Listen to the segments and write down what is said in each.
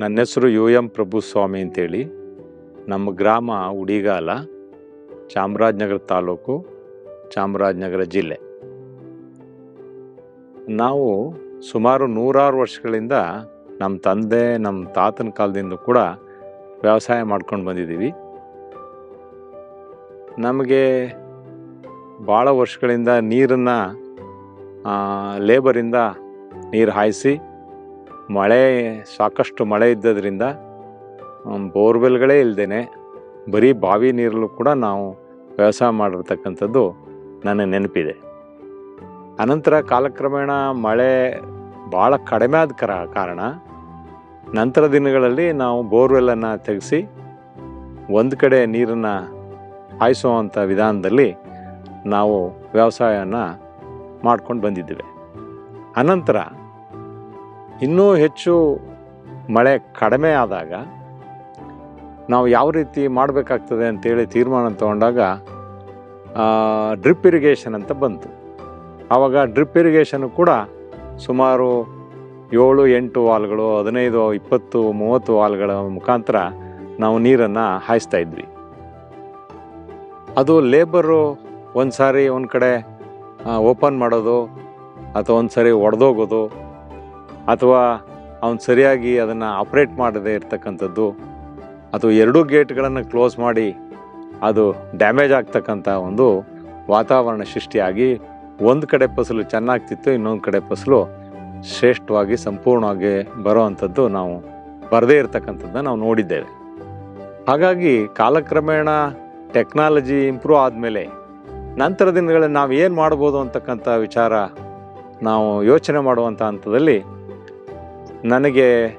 ನನ್ನ ಹೆಸರು U M ಪ್ರಭು ಸ್ವಾಮಿ ಅಂತೇಳಿ. ನಮ್ಮ ಗ್ರಾಮ ಉಡಿಗಾಲ, ಚಾಮರಾಜನಗರ ತಾಲೂಕು, ಚಾಮರಾಜನಗರ ಜಿಲ್ಲೆ. ನಾವು ಸುಮಾರು ನೂರಾರು ವರ್ಷಗಳಿಂದ ನಮ್ಮ ತಂದೆ, ನಮ್ಮ ತಾತನ ಕಾಲದಿಂದ ಕೂಡ ವ್ಯವಸಾಯ ಮಾಡ್ಕೊಂಡು ಬಂದಿದ್ದೀವಿ. ನಮಗೆ ಭಾಳ ವರ್ಷಗಳಿಂದ ನೀರನ್ನು ಲೇಬರಿಂದ ನೀರು ಹಾಯಿಸಿ ಮಳೆ, ಸಾಕಷ್ಟು ಮಳೆ ಇದ್ದದ್ರಿಂದ ಬೋರ್ವೆಲ್ಗಳೇ ಇಲ್ಲದೇನೆ ಬರೀ ಬಾವಿ ನೀರಲ್ಲೂ ಕೂಡ ನಾವು ವ್ಯವಸಾಯ ಮಾಡಿರ್ತಕ್ಕಂಥದ್ದು ನನ್ನ ನೆನಪಿದೆ. ಅನಂತರ ಕಾಲಕ್ರಮೇಣ ಮಳೆ ಭಾಳ ಕಡಿಮೆ ಆದ ಕರ, ಕಾರಣ ನಂತರ ದಿನಗಳಲ್ಲಿ ನಾವು ಬೋರ್ವೆಲನ್ನು ತೆಗೆಸಿ ಒಂದು ಕಡೆ ನೀರನ್ನು ಹಾಯಿಸುವಂಥ ವಿಧಾನದಲ್ಲಿ ನಾವು ವ್ಯವಸಾಯನ ಮಾಡ್ಕೊಂಡು ಬಂದಿದ್ದೇವೆ. ಅನಂತರ ಇನ್ನೂ ಹೆಚ್ಚು ಮಳೆ ಕಡಿಮೆ ಆದಾಗ ನಾವು ಯಾವ ರೀತಿ ಮಾಡಬೇಕಾಗ್ತದೆ ಅಂತೇಳಿ ತೀರ್ಮಾನ ತಗೊಂಡಾಗ ಡ್ರಿಪ್ ಇರಿಗೇಷನ್ ಅಂತ ಬಂತು. ಆವಾಗ ಡ್ರಿಪ್ ಇರಿಗೇಷನ್ ಕೂಡ ಸುಮಾರು ಏಳು, ಎಂಟು ವಾಲ್ಗಳು, ಹದಿನೈದು, ಇಪ್ಪತ್ತು, ಮೂವತ್ತು ವಾಲ್ಗಳ ಮುಖಾಂತರ ನಾವು ನೀರನ್ನು ಹಾಯಿಸ್ತಾ ಇದ್ವಿ. ಅದು ಲೇಬರು ಒಂದು ಸಾರಿ ಒಂದು ಕಡೆ ಓಪನ್ ಮಾಡೋದು ಅಥವಾ ಒಂದು ಸಾರಿ ಒಡೆದೋಗೋದು ಅಥವಾ ಅವನು ಸರಿಯಾಗಿ ಅದನ್ನು ಆಪ್ರೇಟ್ ಮಾಡದೇ ಇರ್ತಕ್ಕಂಥದ್ದು, ಅಥವಾ ಎರಡೂ ಗೇಟ್ಗಳನ್ನು ಕ್ಲೋಸ್ ಮಾಡಿ ಅದು ಡ್ಯಾಮೇಜ್ ಆಗ್ತಕ್ಕಂಥ ಒಂದು ವಾತಾವರಣ ಸೃಷ್ಟಿಯಾಗಿ ಒಂದು ಕಡೆ ಫಸಲು ಚೆನ್ನಾಗ್ತಿತ್ತು, ಇನ್ನೊಂದು ಕಡೆ ಫಸಲು ಶ್ರೇಷ್ಠವಾಗಿ ಸಂಪೂರ್ಣವಾಗಿ ಬರೋ ಅಂಥದ್ದು ನಾವು ಬರದೇ ಇರತಕ್ಕಂಥದ್ದನ್ನ ನಾವು ನೋಡಿದ್ದೇವೆ. ಹಾಗಾಗಿ ಕಾಲಕ್ರಮೇಣ ಟೆಕ್ನಾಲಜಿ ಇಂಪ್ರೂವ್ ಆದಮೇಲೆ ನಂತರ ದಿನಗಳಲ್ಲಿ ನಾವು ಏನು ಮಾಡ್ಬೋದು ಅಂತಕ್ಕಂಥ ವಿಚಾರ ನಾವು ಯೋಚನೆ ಮಾಡುವಂಥ ಹಂತದಲ್ಲಿ ನನಗೆ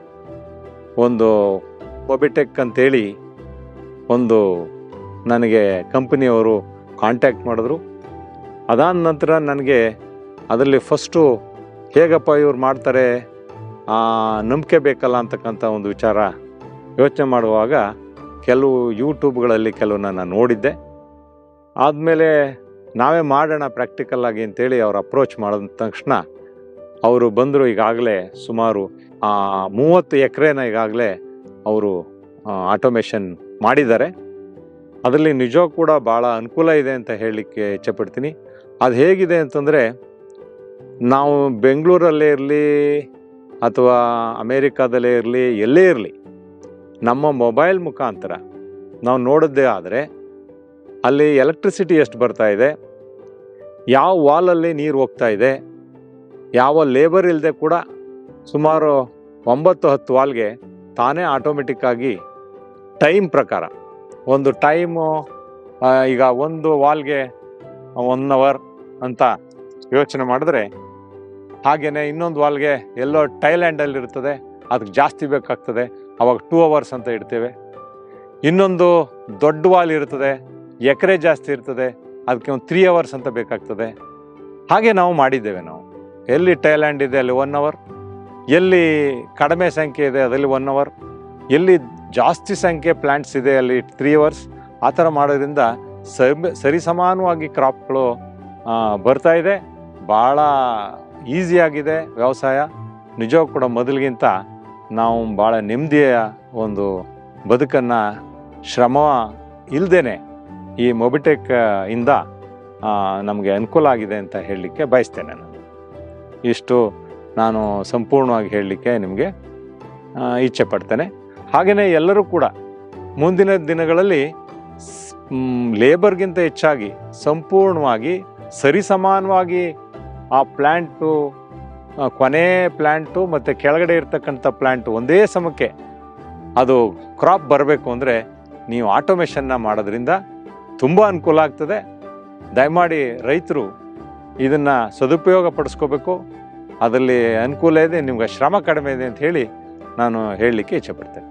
ಒಂದು ಮೊಬಿಟೆಕ್ ಅಂತೇಳಿ ಒಂದು ನನಗೆ ಕಂಪನಿಯವರು ಕಾಂಟ್ಯಾಕ್ಟ್ ಮಾಡಿದ್ರು. ಅದಾದ ನಂತರ ನನಗೆ ಅದರಲ್ಲಿ ಫಸ್ಟು ಹೇಗಪ್ಪ ಇವ್ರು ಮಾಡ್ತಾರೆ ನಂಬಿಕೆ ಬೇಕಲ್ಲ ಅಂತಕ್ಕಂಥ ಒಂದು ವಿಚಾರ ಯೋಚನೆ ಮಾಡುವಾಗ ಕೆಲವು ಯೂಟ್ಯೂಬ್ಗಳಲ್ಲಿ ಕೆಲವನ್ನ ನಾನು ನೋಡಿದ್ದೆ. ಆದಮೇಲೆ ನಾವೇ ಮಾಡೋಣ ಪ್ರಾಕ್ಟಿಕಲ್ ಆಗಿ ಅಂತೇಳಿ ಅವ್ರು ಅಪ್ರೋಚ್ ಮಾಡಿದ ತಕ್ಷಣ ಅವರು ಬಂದರು ಈಗಾಗಲೇ ಸುಮಾರು ಮೂವತ್ತು ಎಕರೆನ ಈಗಾಗಲೇ ಅವರು ಆಟೋಮೇಷನ್ ಮಾಡಿದ್ದಾರೆ. ಅದರಲ್ಲಿ ನಿಜ ಕೂಡ ಭಾಳ ಅನುಕೂಲ ಇದೆ ಅಂತ ಹೇಳಲಿಕ್ಕೆ ಇಚ್ಛಪಡ್ತೀನಿ. ಅದು ಹೇಗಿದೆ ಅಂತಂದರೆ, ನಾವು ಬೆಂಗಳೂರಲ್ಲೇ ಇರಲಿ ಅಥವಾ ಅಮೇರಿಕಾದಲ್ಲೇ ಇರಲಿ, ಎಲ್ಲೇ ಇರಲಿ, ನಮ್ಮ ಮೊಬೈಲ್ ಮುಖಾಂತರ ನಾವು ನೋಡೋದೇ ಆದರೆ, ಅಲ್ಲಿ ಎಲೆಕ್ಟ್ರಿಸಿಟಿ ಎಷ್ಟು ಬರ್ತಾ ಇದೆ, ಯಾವ ವಾಲಲ್ಲಿ ನೀರು ಹೋಗ್ತಾ ಇದೆ ಯಾವ ಲೇಬರ್ ಇಲ್ಲದೆ ಕೂಡ ಸುಮಾರು ಒಂಬತ್ತು ಹತ್ತು ವಾಲ್ಗೆ ತಾನೇ ಆಟೋಮೆಟಿಕ್ಕಾಗಿ ಟೈಮ್ ಪ್ರಕಾರ. ಒಂದು ಟೈಮು ಈಗ ಒಂದು ವಾಲ್ಗೆ ಒನ್ ಅವರ್ ಅಂತ ಯೋಚನೆ ಮಾಡಿದ್ರೆ ಹಾಗೆಯೇ ಇನ್ನೊಂದು ವಾಲ್ಗೆ ಎಲ್ಲೋ ಟೈಲ್ಯಾಂಡಲ್ಲಿ ಇರ್ತದೆ, ಅದಕ್ಕೆ ಜಾಸ್ತಿ ಬೇಕಾಗ್ತದೆ. ಅವಾಗ ಟೂ ಅವರ್ಸ್ ಅಂತ ಇಡ್ತೇವೆ. ಇನ್ನೊಂದು ದೊಡ್ಡ ವಾಲ್ ಇರ್ತದೆ, ಎಕರೆ ಜಾಸ್ತಿ ಇರ್ತದೆ, ಅದಕ್ಕೆ ಒಂದು ತ್ರೀ ಅವರ್ಸ್ ಅಂತ ಬೇಕಾಗ್ತದೆ. ಹಾಗೆ ನಾವು ಮಾಡಿದ್ದೇವೆ ನಾವು. ಎಲ್ಲಿ ಟೈಲ್ಯಾಂಡ್ ಇದೆ, ಅಲ್ಲಿ ಒನ್ ಅವರ್ ಎಲ್ಲಿ ಕಡಿಮೆ ಸಂಖ್ಯೆ ಇದೆ, ಅದರಲ್ಲಿ ಒನ್ ಅವರ್ ಎಲ್ಲಿ ಜಾಸ್ತಿ ಸಂಖ್ಯೆ ಪ್ಲ್ಯಾಂಟ್ಸ್ ಇದೆ, ಅಲ್ಲಿ ತ್ರೀ ಅವರ್ಸ್ ಆ ಥರ ಮಾಡೋದ್ರಿಂದ ಸರಿ ಸರಿಸಮಾನವಾಗಿ ಕ್ರಾಪ್ಗಳು ಬರ್ತಾ ಇದೆ. ಭಾಳ ಈಸಿಯಾಗಿದೆ ವ್ಯವಸಾಯ. ನಿಜವೂ ಕೂಡ ಮೊದಲಿಗಿಂತ ನಾವು ಭಾಳ ನೆಮ್ಮದಿಯ ಒಂದು ಬದುಕನ್ನು ಶ್ರಮ ಇಲ್ಲದೇ ಈ ಮೊಬಿಟೆಕ್ ಇಂದ ನಮಗೆ ಅನುಕೂಲ ಆಗಿದೆ ಅಂತ ಹೇಳಲಿಕ್ಕೆ ಬಯಸ್ತೇನೆ ನಾನು. ಇಷ್ಟು ನಾನು ಸಂಪೂರ್ಣವಾಗಿ ಹೇಳಲಿಕ್ಕೆ ನಿಮಗೆ ಇಚ್ಛೆ ಪಡ್ತೇನೆ. ಹಾಗೆಯೇ ಎಲ್ಲರೂ ಕೂಡ ಮುಂದಿನ ದಿನಗಳಲ್ಲಿ ಲೇಬರ್ಗಿಂತ ಹೆಚ್ಚಾಗಿ ಸಂಪೂರ್ಣವಾಗಿ ಸರಿಸಮಾನವಾಗಿ ಆ ಪ್ಲ್ಯಾಂಟು ಕೊನೆ ಪ್ಲ್ಯಾಂಟು ಮತ್ತು ಕೆಳಗಡೆ ಇರ್ತಕ್ಕಂಥ ಪ್ಲ್ಯಾಂಟು ಒಂದೇ ಸಮಕ್ಕೆ ಅದು ಕ್ರಾಪ್ ಬರಬೇಕು ಅಂದರೆ ನೀವು ಆಟೋಮೇಷನ್ನ ಮಾಡೋದ್ರಿಂದ ತುಂಬ ಅನುಕೂಲ ಆಗ್ತದೆ. ದಯಮಾಡಿ ರೈತರು ಇದನ್ನು ಸದುಪಯೋಗ ಪಡಿಸ್ಕೋಬೇಕು ಅದರಲ್ಲಿ ಅನುಕೂಲ ಇದೆ, ನಿಮ್ಗೆ ಶ್ರಮ ಕಡಿಮೆ ಇದೆ ಅಂತ ಹೇಳಿ ನಾನು ಹೇಳಲಿಕ್ಕೆ ಇಚ್ಛೆಪಡ್ತೇನೆ